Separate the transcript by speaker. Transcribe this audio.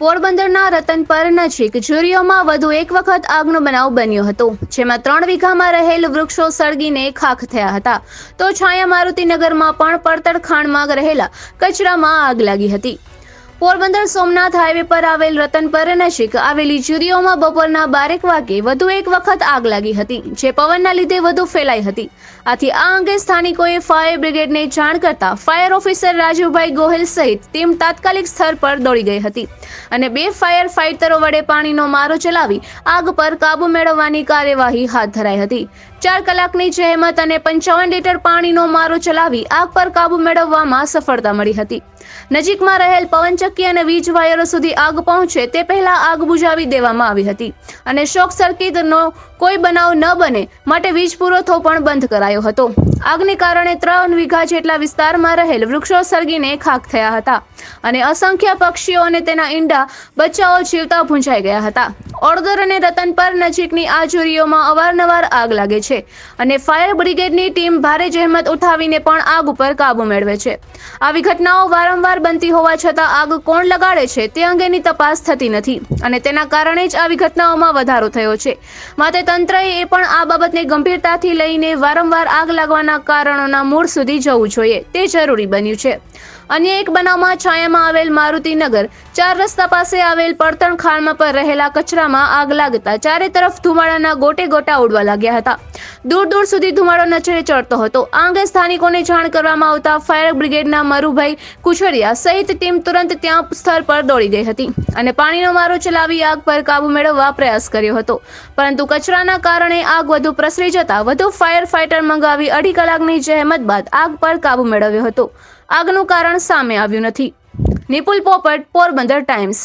Speaker 1: પોરબંદરના રતનપર નજીક ઝુરીઓમાં વધુ એક વખત આગનો બનાવ બન્યો હતો, જેમાં ત્રણ વીઘામાં રહેલ વૃક્ષો સળગીને ખાખ થયા હતા. તો છાયા મારુતિનગરમાં પણ પડતર ખાણમાં રહેલા કચરામાં આગ લાગી હતી. પોરબંદર સોમનાથ હાઈવે પર આવેલ રતનપર નજીક આવેલી ચુરીઓમાં બપોરના બારેક વાગે વધુ એક વખત આગ લાગી હતી, જે પવનના લીધે વધુ ફેલાઈ હતી. આથી આ અંગે સ્થાનિકોએ ફાયર બ્રિગેડને જાણ કરતા ફાયર ઓફિસર રાજુભાઈ ગોહિલ સહિત ટીમ તાત્કાલિક સ્થળ પર દોડી ગઈ હતી અને બે ફાયર ફાઇટરો વડે પાણીનો મારો ચલાવી આગ પર કાબુ મેળવવાની કાર્યવાહી હાથ ધરાઈ હતી. ચાર કલાકની જહેમત અને પંચાવન લીટર પાણીનો મારો ચલાવી આગ પર કાબુ મેળવવામાં સફળતા મળી હતી. નજીકમાં રહેલ પવનચક્કી અને વીજ વાયરો સુધી આગ પહોંચે તે પહેલા આગ બુઝાવી દેવામાં આવી હતી. અને શોક સર્કિટનો કોઈ બનાવ ન બને માટે વીજ પુરવઠો પણ બંધ કરાયો હતો. આગને કારણે ત્રણ વીઘા જેટલા વિસ્તારમાં રહેલ વૃક્ષો સળગીને ખાક થયા હતા. અને અસંખ્ય પક્ષીઓ અને તેના ઈંડા બચ્ચાઓ જીવતા ભૂંજાઈ ગયા હતા. ઓળગર અને રતનપર નજીકની આ ચોરીઓમાં અવારનવાર આગ લાગે છે અને ફાયર બ્રિગેડની ટીમ ભારે જહેમત ઉઠાવીને પણ આગ ઉપર કાબુ મેળવે છે. આવી ઘટનાઓ વારંવાર બનતી હોવા છતાં આગ કોણ લગાડે છે તે અંગેની તપાસ થતી નથી અને તેના કારણે જ આવી ઘટનાઓમાં વધારો થયો છે. માટે તંત્રએ એ પણ આ બાબતને ગંભીરતાથી લઈને વારંવાર આગ લાગવાના કારણોના મૂળ સુધી જવું જોઈએ તે જરૂરી બન્યું છે. અન્ય એક બનાવમાં છાયામાં આવેલ મારુતિનગર ચાર રસ્તા પાસે આવેલ પડતણ ખાણમાં પર રહેલા કચરામાં આગ લાગતા ચારે તરફ ધુમાડાના ગોટે ગોટા ઉડવા લાગ્યા હતા. દૂર દૂર સુધી ધુમાડો નચરે ચડતો હતો. આ અંગે સ્થાનિકોને જાણ કરવામાં આવતા ફાયર બ્રિગેડના મરુભાઈ કુછડિયા સહિત ટીમ તુરંત ત્યાં સ્થળ પર દોડી ગઈ હતી અને પાણીનો મારો ચલાવી આગ પર કાબુ મેળવવા પ્રયાસ કર્યો હતો. પરંતુ કચરાના કારણે આગ વધુ પ્રસરી જતા વધુ ફાયર ફાઇટર મંગાવી અઢી કલાકની જહેમત બાદ આગ પર કાબુ મેળવ્યો હતો. આગનું કારણ સામે આવ્યું નથી. નિપુલ પોપટ, પોરબંદર ટાઈમ્સ.